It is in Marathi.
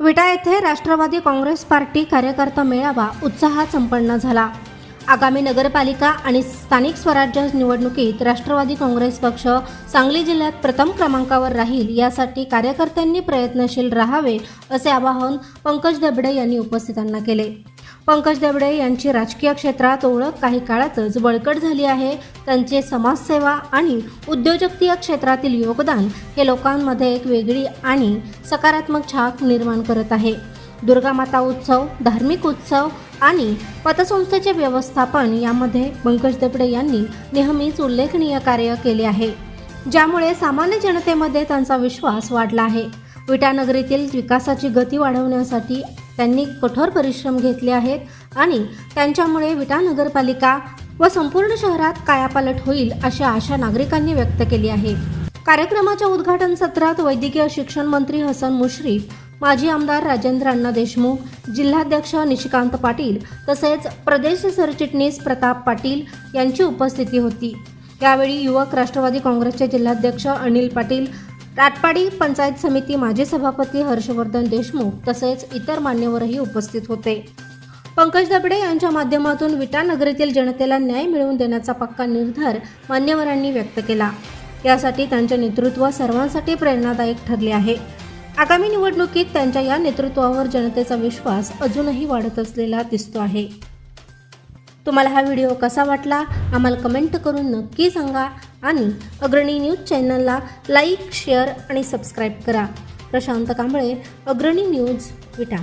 विटा येथे राष्ट्रवादी काँग्रेस पार्टी कार्यकर्ता मेळावा उत्साहात संपन्न झाला. आगामी नगरपालिका आणि स्थानिक स्वराज्य निवडणुकीत राष्ट्रवादी काँग्रेस पक्ष सांगली जिल्ह्यात प्रथम क्रमांकावर राहील यासाठी कार्यकर्त्यांनी प्रयत्नशील राहावे असे आवाहन पंकज दबडे यांनी उपस्थितांना केले. पंकज देबडे यांची राजकीय क्षेत्रात ओळख काही काळातच बळकट झाली आहे. त्यांचे समाजसेवा आणि उद्योजकतीय क्षेत्रातील योगदान हे लोकांमध्ये एक वेगळी आणि सकारात्मक छाप निर्माण करत आहे. दुर्गामाता उत्सव धार्मिक उत्सव आणि पतसंस्थेचे व्यवस्थापन यामध्ये पंकज दबडे यांनी नेहमीच उल्लेखनीय कार्य केले आहे. ज्यामुळे सामान्य जनतेमध्ये त्यांचा विश्वास वाढला आहे. विटानगरीतील विकासाची गती वाढवण्यासाठी त्यांनी कठोर परिश्रम घेतले आहेत आणि त्यांच्यामुळे विटा नगरपालिका व संपूर्ण शहरात कायापालट होईल अशी आशा नागरिकांनी व्यक्त केली आहे. कार्यक्रमाच्या उद्घाटन सत्रात वैद्यकीय शिक्षण मंत्री हसन मुश्रीफ माजी आमदार राजेंद्र अण्णा देशमुख जिल्हाध्यक्ष निशिकांत पाटील तसेच प्रदेश सरचिटणीस प्रताप पाटील यांची उपस्थिती होती. यावेळी युवक राष्ट्रवादी काँग्रेसचे जिल्हाध्यक्ष अनिल पाटील राटपाडी पंचायत समिती माजी सभापती हर्षवर्धन देशमुख तसेच इतर मान्यवरही उपस्थित होते. पंकज दबडे यांच्या माध्यमातून विटा नगरीतील जनतेला न्याय मिळवून देण्याचा पक्का निर्धार मान्यवरांनी व्यक्त केला. यासाठी त्यांचे नेतृत्व सर्वांसाठी प्रेरणादायक ठरले आहे. आगामी निवडणुकीत त्यांच्या या नेतृत्वावर जनतेचा विश्वास अजूनही वाढत असलेला दिसतो आहे. तुम्हाला हा व्हिडिओ कसा वाटला आम्हाला कमेंट करून नक्की सांगा आणि अग्रणी न्यूज चॅनलला लाईक शेअर आणि सबस्क्राईब करा. प्रशांत कांबळे अग्रणी न्यूज विटा.